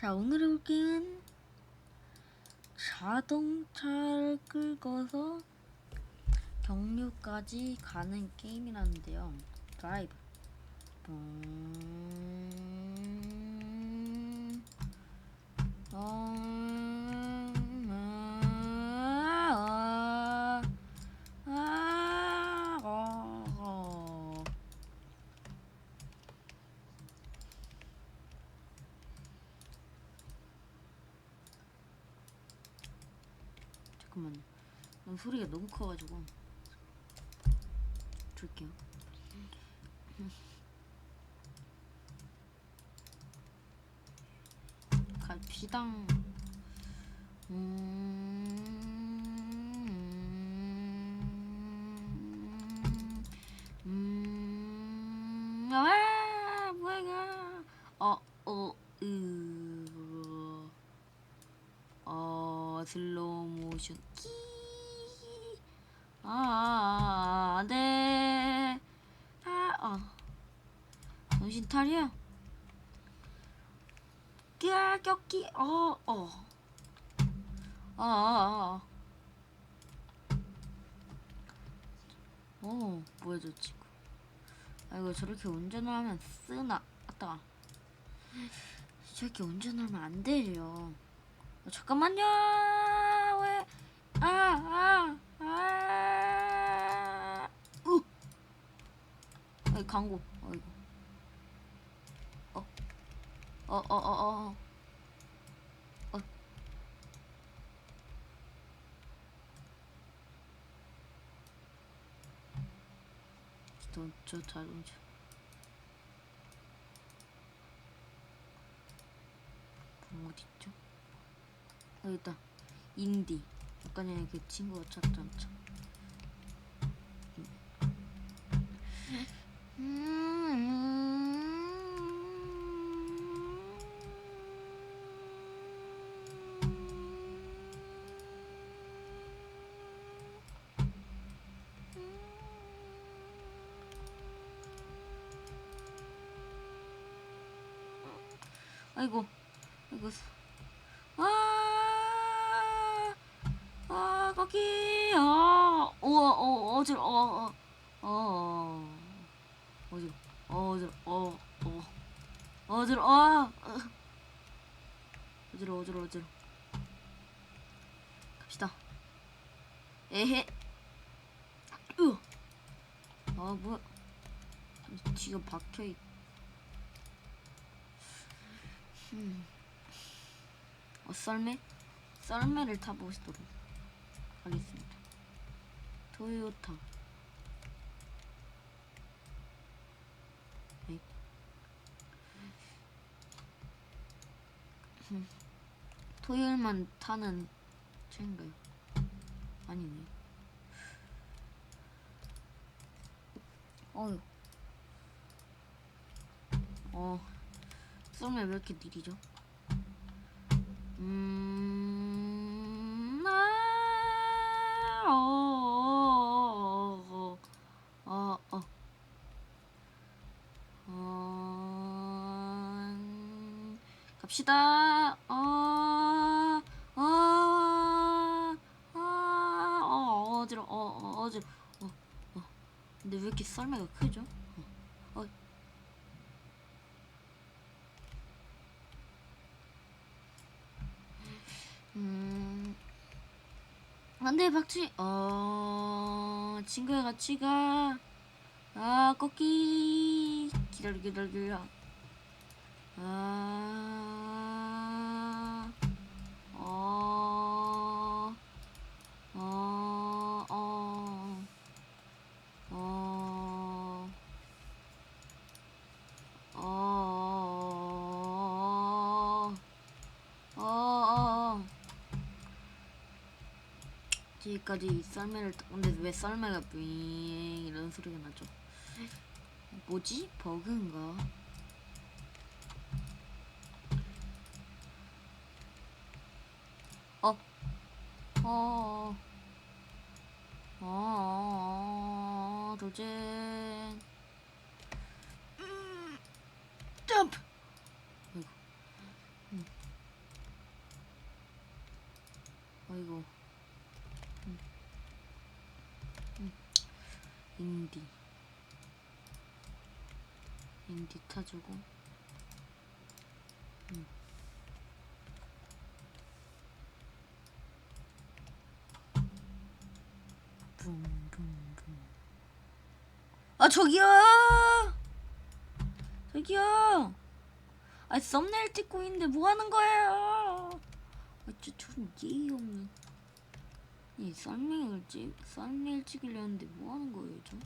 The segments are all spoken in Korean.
자, 오늘 해볼 게임은 자동차를 끌고서 경유까지 가는 게임이라는데요. 드라이브. 음... 어... 아... 아... 어... 잠깐만요. 어, 소리가 너무 커가지고 줄게요. 갈피당 음... 음... 아 뭐야 이거 어, 어, 으... 어, 슬로우 모션 끼. 차려. 끼야, 껴끼. 어, 어. 아, 아, 아. 어, 뭐야 저 친구. 아이고 저렇게 운전을 하면 쓰나. 아따. 저렇게 운전을 하면 안 돼요. 어, 잠깐만요. 왜? 아, 아, 아. 우. 아이 광고. 어이구. 어. 어, 어, 어, 어. 어. 저, 저 자동차. 뭐 어디 있죠? 여기 있다. 인디. 아까 전에 그 친구가 찾던 차. 아이고, 아이고. 아, 아, 거기, 아, 우와, 어, 어지러, 어, 어, 어, 어지러, 어, 어지러, 어, 어, 어지러, 아, 어지러, 어지러, 어지러. 갑시다. 에헤. 으. 아, 뭐야. 뒤가 박혀 있. 음. 어, 썰매? 썰매를 타보시도록 하겠습니다. 토요타. 네. 음. 토요일만 타는 차인가요? 아니네. 어휴. 어. 썰매 왜 이렇게 느리죠? 음, 아, 어, 어, 어, 어, 어, 음, 갑시다. 어, 어, 어, 어, 어지러, 어, 어, 어지러, 어, 어. 근데 왜 이렇게 썰매가 크죠? 어, 어. 음. 박치 어 친구야 같이 가. 아 꺾기 기다려 기다려 기다려. 아. 어. 어. 어. 어. 어. 어. 어. 뒤까지 썰매를 타- 근데 왜 썰매가 윙 이런 소리가 나죠? 뭐지? 버그인가? 어? 어? 어? 어? 도젠 음, 점프! 아이고. 음. 아이고. 음. 음. 인디. 타주고. 음. 아 저기요. 저기요. 아 썸네일 찍고 있는데 뭐 하는 거예요? 아저 저런 예의 없는. 이 썸네일 찍 썸네일 찍으려는데 뭐 하는 거예요 저?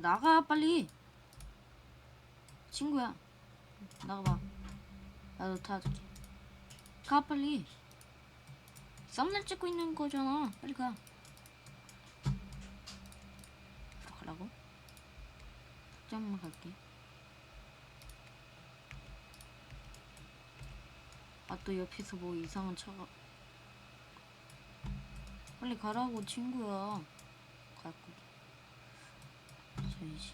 나가 빨리. 친구야 나가봐. 나도 타줄게. 가 빨리. 썸네일 찍고 있는 거잖아. 빨리 가. 가라고? 잠깐만 갈게. 아 또 옆에서 뭐 이상한 차가. 빨리 가라고 친구야. 갈 거. 저이지.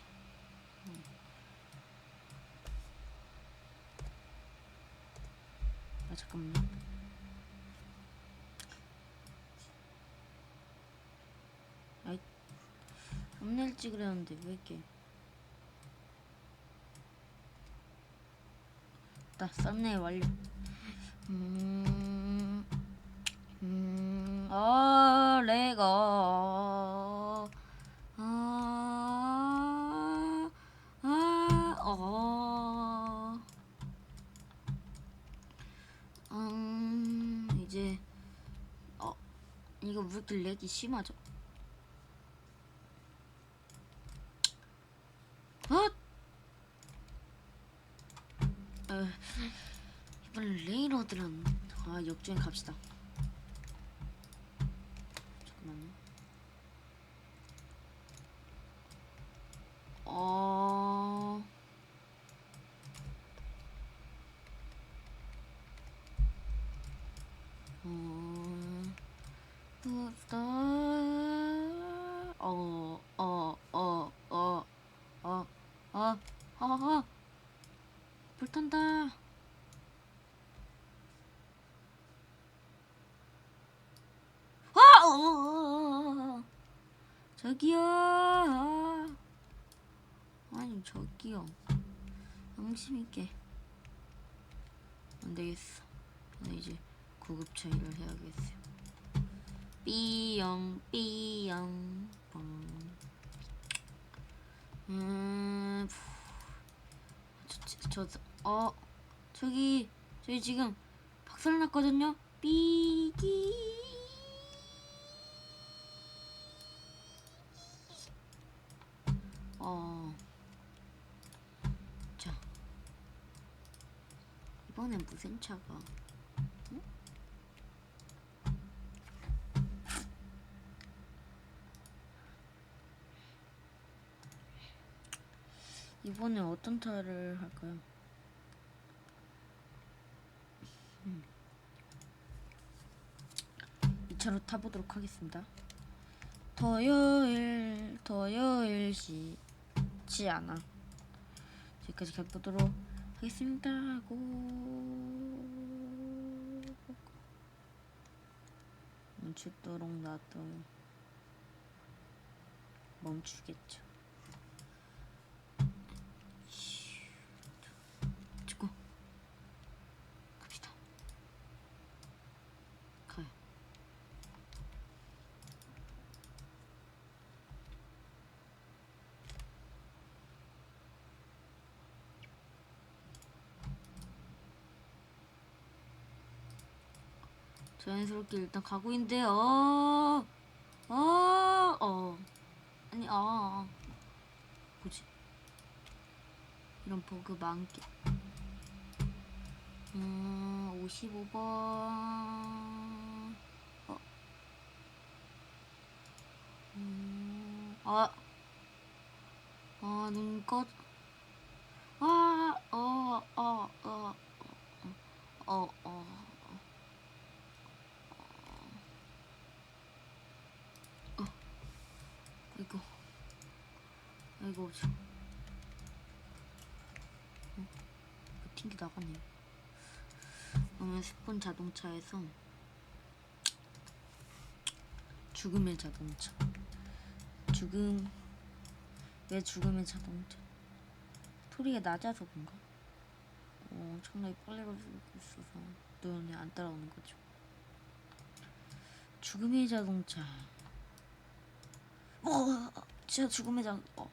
아 잠깐만. 아이 썸네일 찍으려는데 왜 이렇게 나 썸네일 완료 음, 음, 아, 내가, 아, 아, 어, 음, 이제, 어, 이거 왜 이렇게 렉이 심하죠? 아! 에, 이번 레이러드란 아 역주행 갑시다 잠깐만요 어... 어... 부다 어... 어... 어... 어... 어... 어... 불탄다 아! 어, 어, 어, 어. 저기요. 아니 저기요. 양심 있게. 안 되겠어. 나 이제 구급차 일을 해야겠어요. 삐용 삐용 뽕. 음. 저, 저, 어, 저기, 저희 지금 박살 났거든요. 삐기. 어, 자, 이번엔 무슨 차가? 이번에 어떤 차를 할까요? 음. 이 차로 타보도록 하겠습니다. 토요일, 토요일 쉽지 않아. 여기까지 가보도록 하겠습니다. 하고 멈추도록 놔둬요. 멈추겠죠. 찍고 갑시다. 가요. 자연스럽게 일단 가고 있는데요. 어, 어, 어. 아니, 아, 아. 뭐지? 이런 버그 많게. 음, 55번. 어. 음, 아. 아, 눈 꺼. 아, 어, 어, 어, 어, 어, 어. 아이고, 저. 튕기 나가네. 그러면 스폰 자동차에서 죽음의 자동차. 죽음 왜 죽음의 자동차? 소리가 낮아서 그런가? 어, 엄청나게 빨리 걸리고 있어서 눈에 안 따라오는 거죠. 죽음의 자동차. 어, 진짜 죽음의 자. 어.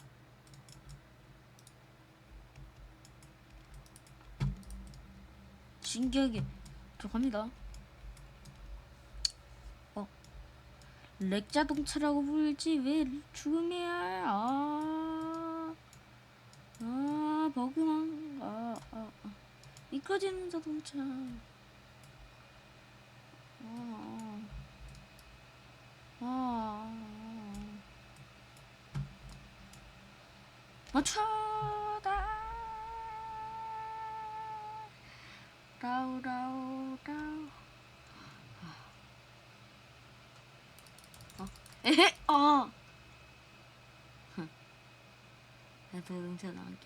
신기하게 들어갑니다. 어. 렉 자동차라고 부르지 왜 죽음이야? 아, 아 버그만. 아, 아, 아. 미끄러지는 자동차. 아, 아, 아, 아. 맞춰다. 라우 라우 라우. 어? 에헤 어. 흥. 내 자동차는 안.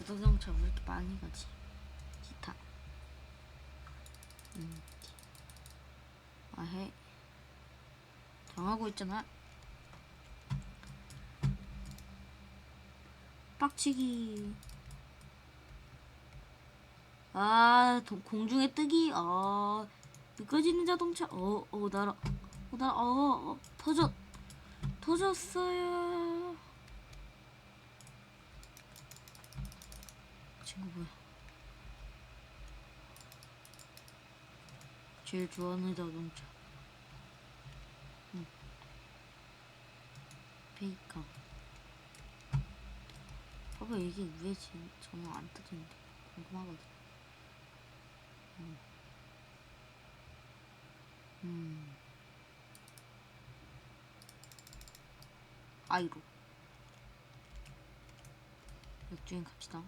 저 자동차 왜 이렇게 많이 가지? 기타. 음. 아헤. 당하고 있잖아. 빡치기. 아, 도- 공중에 뜨기. 아, 미끄러지는 자동차. 어, 어, 날아. 어, 날아. 어, 어, 터졌. 터졌어요. 친구 뭐야? 제일 좋아하는 자동차. 응. 베이커. 봐봐 이게 왜 지금 전혀 안 뜨지는데 궁금하거든. 음. 음. 아이로. 역주행 갑시다.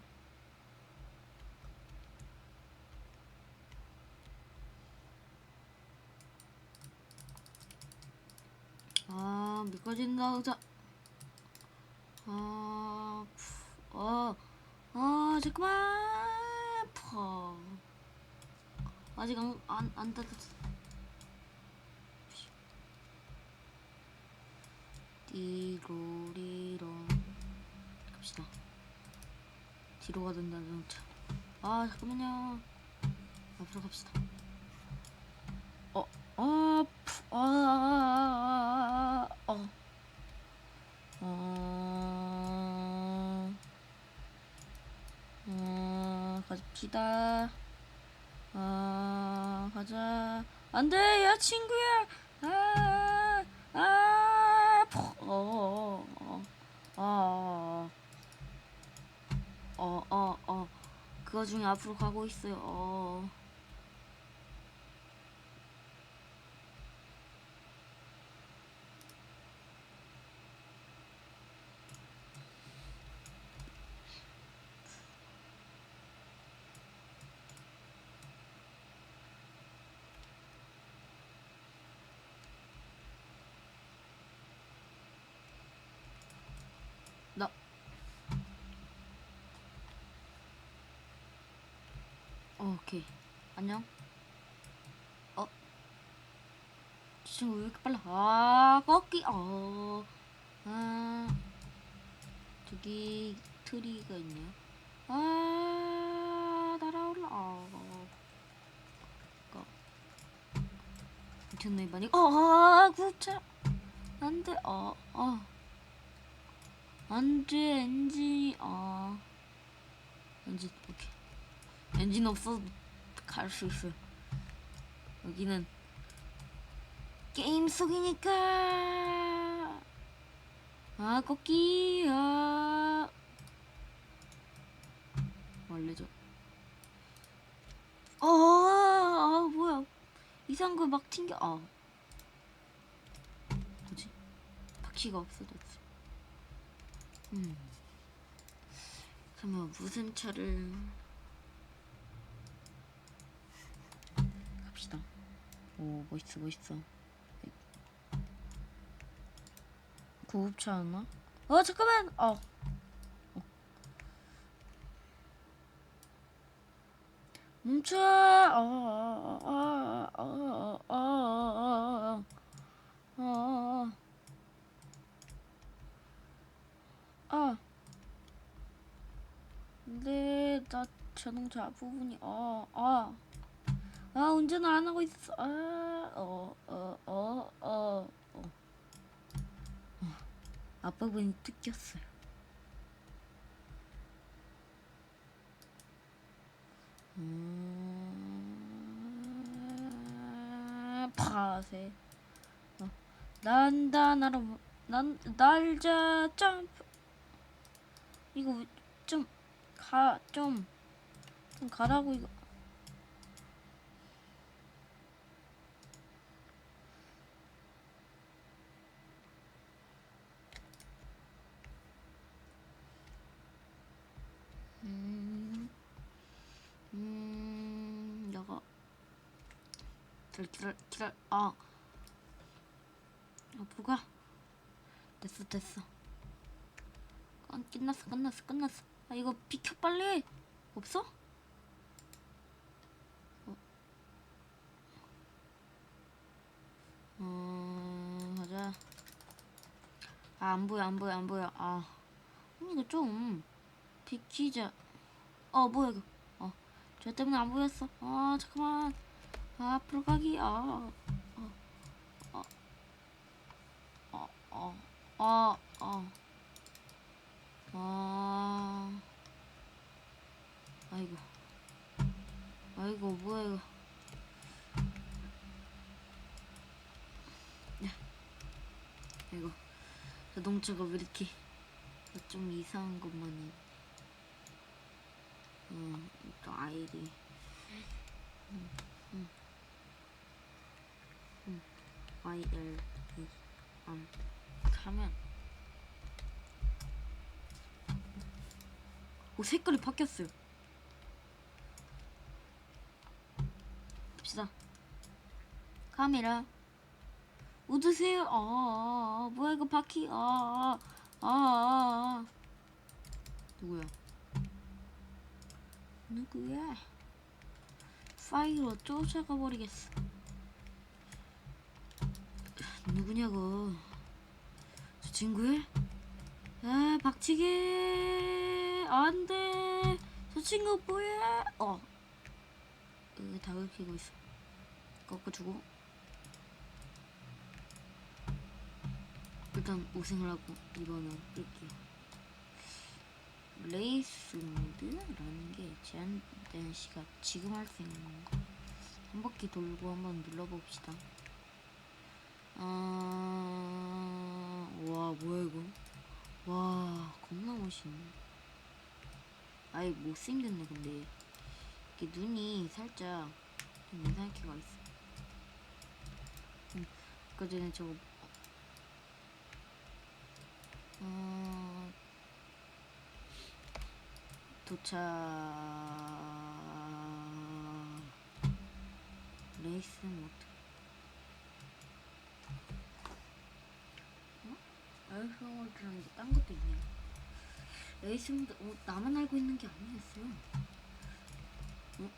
아 미끄러진다 자. 아, 푸, 어, 아, 잠깐만, 퍼. 아직 안, 안, 안 닫았어. 띠로리로. 갑시다. 뒤로 가던 자동차. 아, 잠깐만요. 앞으로 갑시다. 어, 아, 푸, 아, 아, 아, 어. 어, 어, 갑시다. 아, 가자. 안 돼, 야, 친구야. 아, 아, 포, 어, 어, 어, 어, 어, 어. 그 와중에 앞으로 가고 있어요. 어. 나 어, 오케이 안녕. 어? 이 친구 왜 이렇게 빨라? 아 꺾기. 어. 아, 저기 트리가 있네요. 아 날아올라. 어, 어. 엄청나게 많이. 어 구차. 안 돼. 어 어. 안 돼 엔진이 아 엔진 오케이. 엔진 없어도 갈 수 있어요 여기는 게임 속이니까. 아 꺾기 아 원래죠 어 아, 뭐야. 이상한 거 막 튕겨. 아 뭐지? 바퀴가 없어졌어 음. 그러면 무슨 차를 갑시다. 오 멋있어 멋있어. 고급차 하나? 어 잠깐만 어, 어. 멈춰 어, 어어어어어어어어어 아 근데 나 자동차 부분이 어아 아 운전을 안 하고 있어 어, 아 어 어 어 어 어, 앞부분이 뜯겼어요. 음, 파세. 어, 난다 나라 난 날자 점프. 이거 좀가좀좀 가라고 이거. 음, 음, 내가 기다려, 기다려, 기다려, 아, 아, 뭐가? 됐어, 됐어. 아, 끝났어, 끝났어, 끝났어. 아, 이거 비켜 빨리. 없어? 어, 어, 가자. 아, 안 보여, 안 보여, 안 보여. 아, 이거 좀. 비키자. 어 뭐야 이거. 어. 저 때문에 안 보였어. 아 잠깐만. 아 앞으로 가기. 아. 어. 어. 어. 어. 어. 아이고. 아이고 뭐야 이거. 야. 아이고. 자동차가 왜 이렇게 좀 이상한 것만 해. 음, 또 아이디. 음, 음. 음. Y L E 음. 가면 오 색깔이 바뀌었어요. 갑시다. 카메라. 웃으세요. 아, 아, 아, 뭐야 이거 바퀴. 아, 아, 아, 아, 아. 누구야? 누구야? 파이로 쫓아가 버리겠어. 누구냐고? 저 친구야? 아, 박치기 안돼. 저 친구 뭐야? 어. 으, 다 긁히고 있어. 꺾어주고. 일단 우승을 하고 이번은 끌게요. 레이스 모드라는 게 제한된 시간 지금 할 수 있는 건가? 한 바퀴 돌고 한번 눌러봅시다. 아, 와 뭐야 이거? 와 겁나 멋있네. 아예 못생겼네 근데 이게 눈이 살짝 좀 이상하게 가 있어. 음, 아까 전에 저거 어, 도착 레이스 모드 어? 레이스 모드라는 게 딴 것도 있네요 레이스 모드 어, 나만 알고 있는 게 아니었어요 어?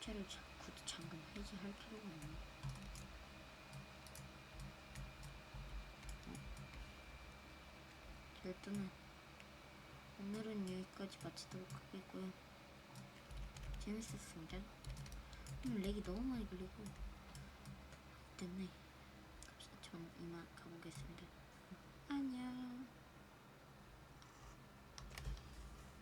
차를 자꾸 잠깐 해지할 필요가 없네 일단은 오늘은 여기까지 마치도록 하겠고요. 재밌었습니다. 음, 렉이 너무 많이 걸리고 됐네. 전 이만 가보겠습니다. 안녕.